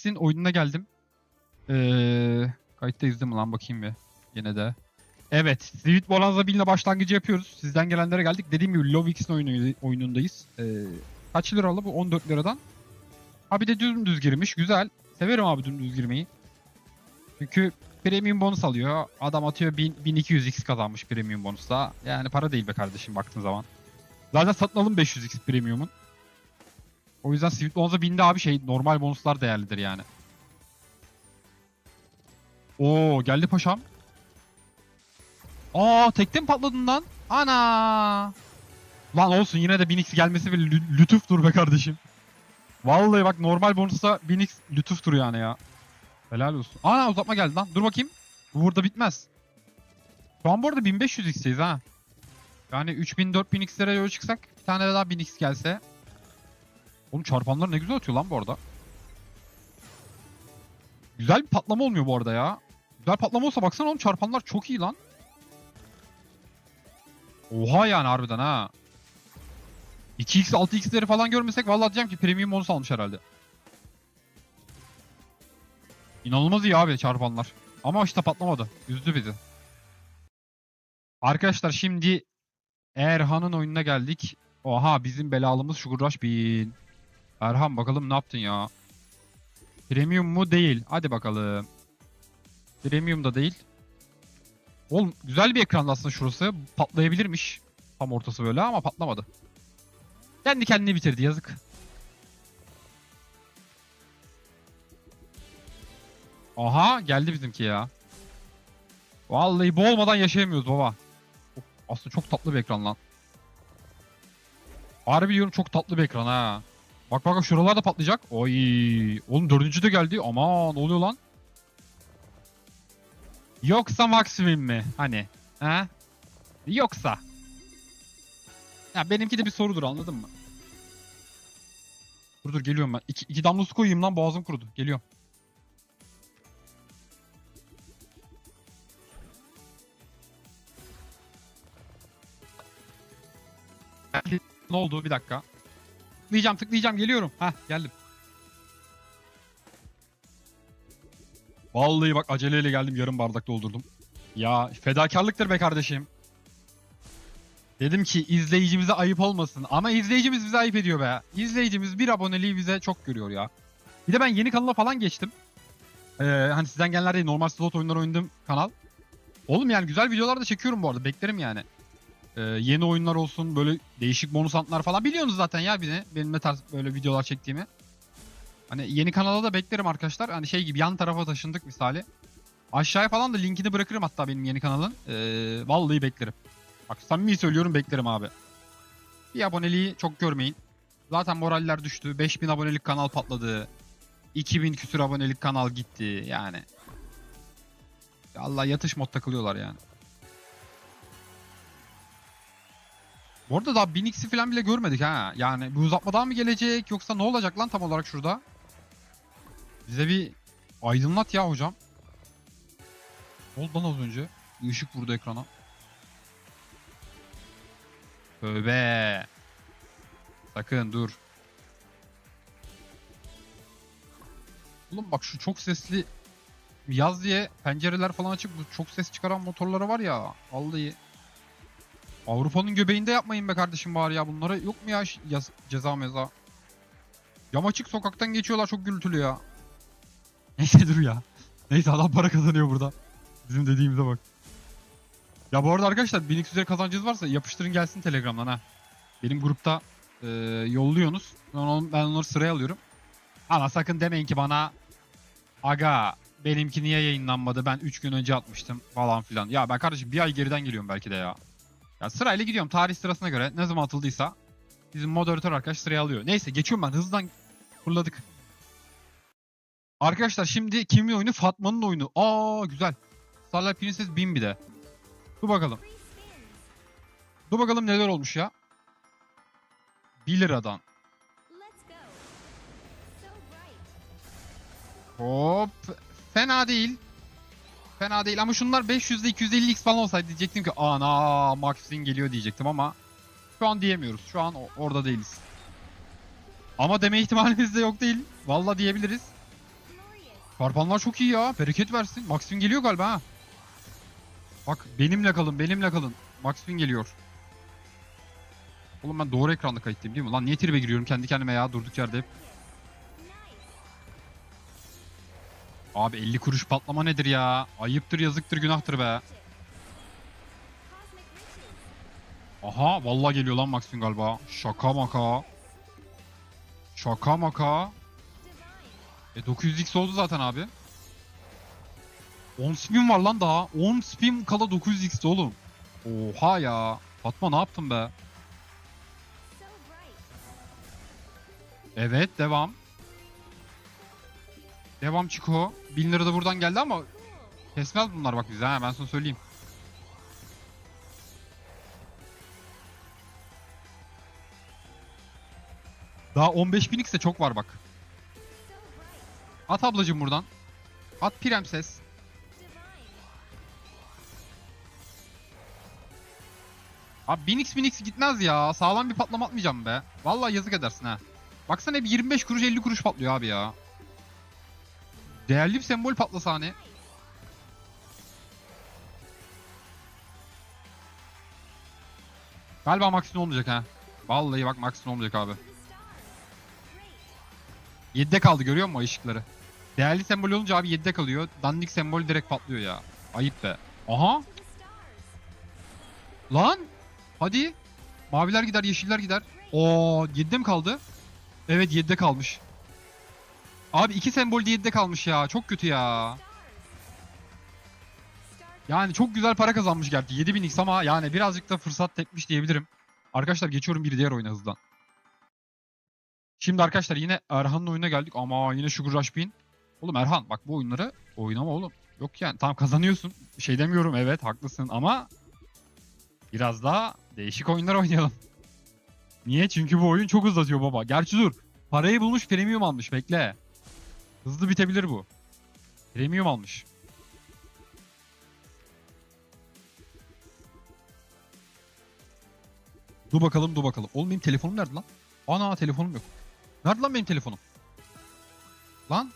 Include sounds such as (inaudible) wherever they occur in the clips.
Sizin oyununa geldim. Ee, kayıtta izledim lan bakayım bir. Yine de. Evet. Sweet Bonanza 1000 ile başlangıcı yapıyoruz. Sizden gelenlere geldik. Dediğim gibi Lovix'in oyunu, oyunundayız. Ee, kaç liralı bu? 14 liradan. Ha bir de dümdüz girmiş. Güzel. Severim abi dümdüz girmeyi. Çünkü premium bonus alıyor. Adam atıyor 1000, 1200x kazanmış premium bonusla. Yani para değil be kardeşim baktığın zaman. Zaten satın alın 500x premium'un. O yüzden Sweet Bonanza 1000'de abi şey normal bonuslar değerlidir yani. Oo geldi paşam. Aa tekte mi patladın lan? Ana. Lan olsun yine de 1000x gelmesi bir lü- lütuftur be kardeşim. Vallahi bak normal bonusta 1000x lütuftur yani ya. Helal olsun. Ana uzatma geldi lan. Dur bakayım. Bu burada bitmez. Şu an bu arada 1500x'teyiz ha. Yani 3000-4000 x'lere yola çıksak bir tane daha 1000x gelse. Oğlum çarpanlar ne güzel atıyor lan bu arada. Güzel bir patlama olmuyor bu arada ya. Güzel patlama olsa baksana oğlum çarpanlar çok iyi lan. Oha yani harbiden ha. 2x 6x'leri falan görmesek vallahi diyeceğim ki premium bonus almış herhalde. İnanılmaz iyi abi çarpanlar. Ama işte patlamadı. Üzdü bizi. Arkadaşlar şimdi Erhan'ın oyununa geldik. Oha bizim belalımız Sugar Rush 1000. Erhan bakalım ne yaptın ya? Premium mu? Değil. Hadi bakalım. Premium da değil. Oğlum güzel bir ekran aslında şurası. Patlayabilirmiş. Tam ortası böyle ama patlamadı. Kendi kendini bitirdi yazık. Aha geldi bizimki ya. Vallahi bu olmadan yaşayamıyoruz baba. Aslında çok tatlı bir ekran lan. Harbi diyorum çok tatlı bir ekran ha. Bak bak şuralar da patlayacak. Oy. Oğlum dördüncü de geldi. Aman ne oluyor lan? Yoksa maksimum mi? Hani. Ha? Yoksa. Ya benimki de bir sorudur anladın mı? Dur dur geliyorum ben. İki, iki damla su koyayım lan boğazım kurudu. Geliyorum. Ne oldu? Bir dakika. Tıklayacağım tıklayacağım geliyorum. Heh geldim. Vallahi bak aceleyle geldim yarım bardak doldurdum. Ya fedakarlıktır be kardeşim. Dedim ki izleyicimize ayıp olmasın. Ama izleyicimiz bize ayıp ediyor be. İzleyicimiz bir aboneliği bize çok görüyor ya. Bir de ben yeni kanala falan geçtim. Ee, hani sizden gelenler değil normal slot oyunları oynadığım kanal. Oğlum yani güzel videolar da çekiyorum bu arada. Beklerim yani. Ee, yeni oyunlar olsun böyle değişik bonus antlar falan. Biliyorsunuz zaten ya beni. Benim ne tarz böyle videolar çektiğimi. Hani yeni kanala da beklerim arkadaşlar. Hani şey gibi yan tarafa taşındık misali. Aşağıya falan da linkini bırakırım hatta benim yeni kanalın. Ee, vallahi beklerim. Bak samimi söylüyorum beklerim abi. Bir aboneliği çok görmeyin. Zaten moraller düştü. 5000 abonelik kanal patladı. 2000 küsür abonelik kanal gitti yani. Allah yatış mod takılıyorlar yani. Bu arada daha 1000x'i falan bile görmedik ha. Yani bu uzatmadan mı gelecek yoksa ne olacak lan tam olarak şurada? Bize bir aydınlat ya hocam. Ne oldu lan az önce? Bir ışık vurdu ekrana. Tövbe. Sakın dur. Oğlum bak şu çok sesli yaz diye pencereler falan açık bu çok ses çıkaran motorları var ya. Vallahi. Avrupa'nın göbeğinde yapmayın be kardeşim bari ya. Bunlara yok mu ya yaz- ceza meza? Cam açık sokaktan geçiyorlar çok gürültülü ya. (laughs) Neyse dur ya. Neyse adam para kazanıyor burada. Bizim dediğimize bak. Ya bu arada arkadaşlar 1000 üzeri kazancınız varsa yapıştırın gelsin Telegram'dan ha. Benim grupta e, yolluyorsunuz. Ben, onu- ben onları sıraya alıyorum. Ama sakın demeyin ki bana aga benimki niye yayınlanmadı ben 3 gün önce atmıştım falan filan. Ya ben kardeşim bir ay geriden geliyorum belki de ya. Ya sırayla gidiyorum tarih sırasına göre ne zaman atıldıysa bizim moderatör arkadaş sıraya alıyor. Neyse geçiyorum ben hızlıdan fırladık. Arkadaşlar şimdi kimin oyunu? Fatma'nın oyunu. Aa güzel. Starlight Princess 1000 bir de. Dur bakalım. Dur bakalım neler olmuş ya. 1 liradan. Hop. Fena değil. Fena değil ama şunlar 500'de 250x falan olsaydı diyecektim ki ana Max'in geliyor diyecektim ama şu an diyemiyoruz. Şu an orada değiliz. Ama deme ihtimalimiz de yok değil. Valla diyebiliriz. Çarpanlar çok iyi ya. Bereket versin. Maxwin geliyor galiba ha. Bak benimle kalın benimle kalın. Maxwin geliyor. Oğlum ben doğru ekranda kayıtlıyım değil mi? Lan niye tribe giriyorum kendi kendime ya durduk yerde hep. Abi 50 kuruş patlama nedir ya? Ayıptır yazıktır günahtır be. Aha vallahi geliyor lan Maxwin galiba. Şaka maka. Şaka maka. E 900x oldu zaten abi. 10 spin var lan daha. 10 spin kala 900x oğlum. Oha ya. Fatma ne yaptın be? Evet devam. Devam Chico. 1000 lira da buradan geldi ama kesmez bunlar bak bize ha ben sana söyleyeyim. Daha 15.000x de çok var bak. At ablacım buradan. At Prenses. Divine. Abi 1000x 1000x gitmez ya. Sağlam bir patlama atmayacağım be. Vallahi yazık edersin ha. Baksana hep 25 kuruş 50 kuruş patlıyor abi ya. Değerli bir sembol patlasa hani. Galiba Max'in olmayacak ha. Vallahi bak Max'in olmayacak abi. To the stars. Great. 7'de kaldı görüyor musun o ışıkları? Değerli sembol olunca abi 7'de kalıyor. Dandik sembol direkt patlıyor ya. Ayıp be. Aha lan. Hadi. Maviler gider yeşiller gider. Oo 7'de mi kaldı? Evet 7'de kalmış. Abi iki sembol de 7'de kalmış ya. Çok kötü ya. Yani çok güzel para kazanmış gerçi. 7000x ama yani birazcık da fırsat tepmiş diyebilirim. Arkadaşlar geçiyorum bir diğer oyuna hızdan. Şimdi arkadaşlar yine Erhan'ın oyuna geldik ama yine Sugar Rush Bean. Oğlum Erhan bak bu oyunları oynama oğlum. Yok yani tamam kazanıyorsun. Şey demiyorum evet haklısın ama biraz daha değişik oyunlar oynayalım. Niye? Çünkü bu oyun çok uzatıyor baba. Gerçi dur. Parayı bulmuş premium almış bekle. Hızlı bitebilir bu. Premium almış. Dur bakalım dur bakalım. Oğlum benim telefonum nerede lan? Ana telefonum yok. Nerede lan benim telefonum? Lan?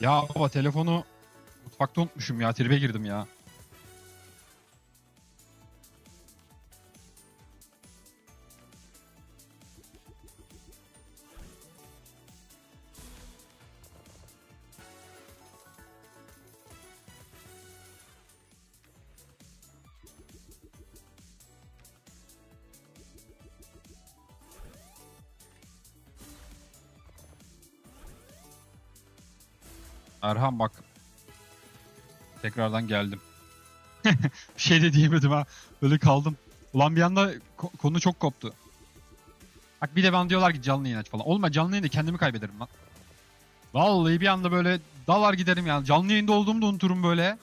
Ya baba telefonu mutfakta unutmuşum ya. Tribe girdim ya. Erhan bak. Tekrardan geldim. (laughs) bir şey de diyemedim ha. Böyle kaldım. Ulan bir anda ko- konu çok koptu. Bak bir de bana diyorlar ki canlı yayın aç falan. Ben canlı yayında kendimi kaybederim lan. Vallahi bir anda böyle dalar giderim yani. Canlı yayında olduğumu da unuturum böyle.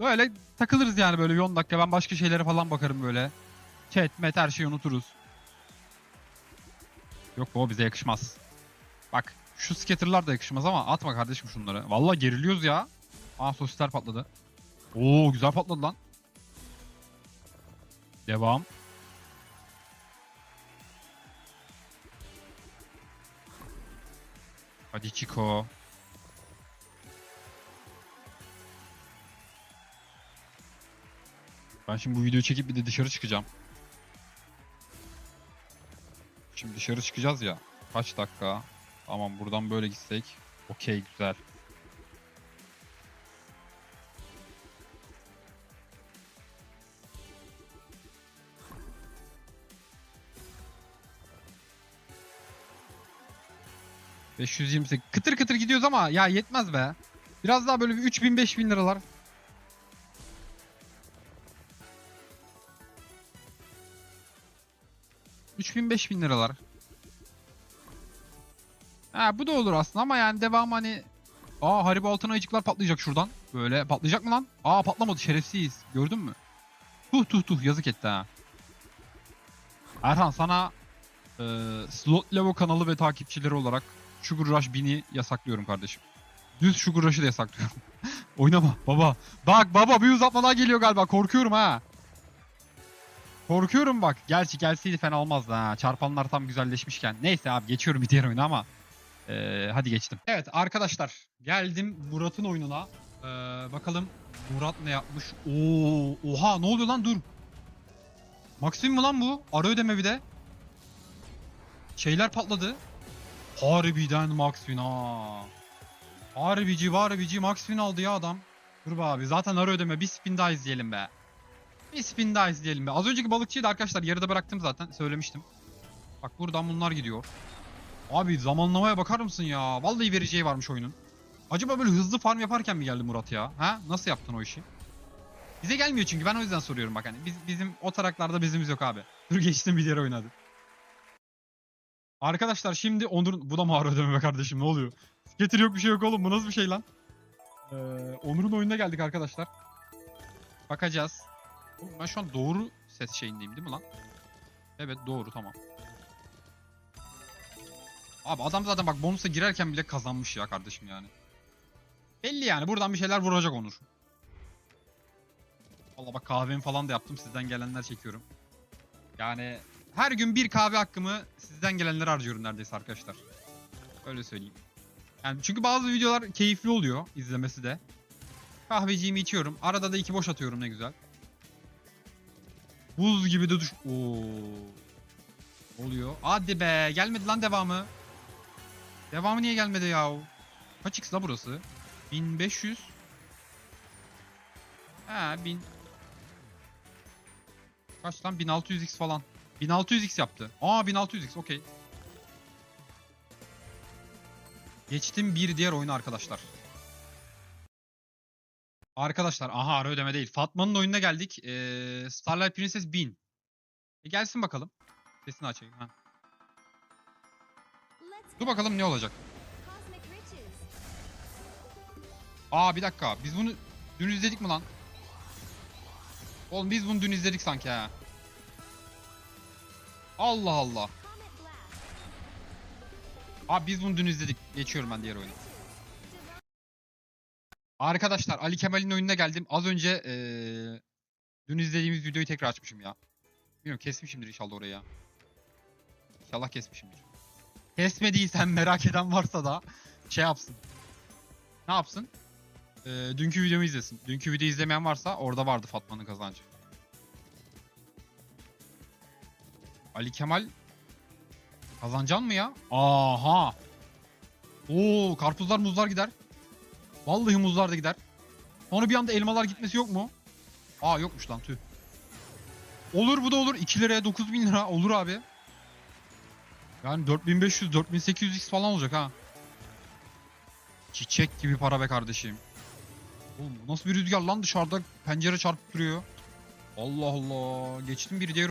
Böyle takılırız yani böyle bir 10 dakika. Ben başka şeylere falan bakarım böyle. Chat, met her şeyi unuturuz. Yok bu bize yakışmaz. Bak şu scatter'lar da yakışmaz ama atma kardeşim şunları. Vallahi geriliyoruz ya. Aa sosisler patladı. Oo güzel patladı lan. Devam. Hadi Chico. Ben şimdi bu videoyu çekip bir de dışarı çıkacağım. Şimdi dışarı çıkacağız ya. Kaç dakika? Tamam buradan böyle gitsek. Okey güzel. ...528... Kıtır kıtır gidiyoruz ama ya yetmez be. Biraz daha böyle bir 3000 5000 liralar. ...3000 5000 liralar. Ha bu da olur aslında ama yani devam hani Aa Haribo altın ayıcıklar patlayacak şuradan. Böyle patlayacak mı lan? Aa patlamadı şerefsiz. Gördün mü? Tuh tuh tuh yazık etti ha. Erhan sana e, Slot Levo kanalı ve takipçileri olarak Sugar Rush 1000'i yasaklıyorum kardeşim. Düz şu kuraşı da yasaklıyorum. (laughs) Oynama baba. Bak baba bir uzatma daha geliyor galiba. Korkuyorum ha. Korkuyorum bak. Gerçi gelseydi fena olmazdı ha. Çarpanlar tam güzelleşmişken. Neyse abi geçiyorum bir diğer oyuna ama. Ee, hadi geçtim. Evet arkadaşlar. Geldim Murat'ın oyununa. Ee, bakalım Murat ne yapmış. Oo, oha ne oluyor lan dur. Maksimum mu lan bu? Ara ödeme bir de. Şeyler patladı. Harbiden Max Win ha. Harbici Max Win aldı ya adam. Dur be abi zaten ara ödeme bir spin daha izleyelim be. Bir spin daha izleyelim be. Az önceki balıkçıyı da arkadaşlar yarıda bıraktım zaten söylemiştim. Bak buradan bunlar gidiyor. Abi zamanlamaya bakar mısın ya? Vallahi vereceği varmış oyunun. Acaba böyle hızlı farm yaparken mi geldi Murat ya? Ha? Nasıl yaptın o işi? Bize gelmiyor çünkü ben o yüzden soruyorum bak hani. Biz, bizim o taraklarda bizimiz yok abi. Dur geçtim bir diğer oyuna hadi. Arkadaşlar şimdi Onur'un... Bu da mağara ödeme be kardeşim ne oluyor? Skater yok bir şey yok oğlum bu nasıl bir şey lan? Ee, Onur'un oyununa geldik arkadaşlar. Bakacağız. Oğlum ben şu an doğru ses şeyindeyim değil mi lan? Evet doğru tamam. Abi adam zaten bak bonusa girerken bile kazanmış ya kardeşim yani. Belli yani buradan bir şeyler vuracak Onur. Valla bak kahvemi falan da yaptım sizden gelenler çekiyorum. Yani her gün bir kahve hakkımı sizden gelenlere harcıyorum neredeyse arkadaşlar. Öyle söyleyeyim. Yani çünkü bazı videolar keyifli oluyor izlemesi de. Kahveciğimi içiyorum. Arada da iki boş atıyorum ne güzel. Buz gibi de düş... Oo. Oluyor? Hadi be. Gelmedi lan devamı. Devamı niye gelmedi yahu? Kaç x la burası? 1500. Ha 1000. Kaç lan? 1600x falan. 1600x yaptı. Aa 1600x okey. Geçtim bir diğer oyuna arkadaşlar. Arkadaşlar aha ara ödeme değil. Fatma'nın oyununa geldik. Ee, Starlight Princess 1000. E gelsin bakalım. Sesini açayım. Ha. Dur bakalım ne olacak. Aa bir dakika. Biz bunu dün izledik mi lan? Oğlum biz bunu dün izledik sanki ha. Allah Allah. Abi biz bunu dün izledik. Geçiyorum ben diğer oyuna. Arkadaşlar Ali Kemal'in oyununa geldim. Az önce eee dün izlediğimiz videoyu tekrar açmışım ya. Bilmiyorum kesmişimdir inşallah orayı ya. İnşallah kesmişimdir. Kesmediysen merak eden varsa da şey yapsın. Ne yapsın? Eee, dünkü videomu izlesin. Dünkü videoyu izlemeyen varsa orada vardı Fatma'nın kazancı. Ali Kemal kazancan mı ya? Aha. Oo karpuzlar muzlar gider. Vallahi muzlar da gider. Sonra bir anda elmalar gitmesi yok mu? Aa yokmuş lan tüh. Olur bu da olur. 2 liraya 9000 lira olur abi. Yani 4500 4800x falan olacak ha. Çiçek gibi para be kardeşim. Oğlum nasıl bir rüzgar lan dışarıda pencere çarpıp duruyor. Allah Allah. Geçtim bir diğer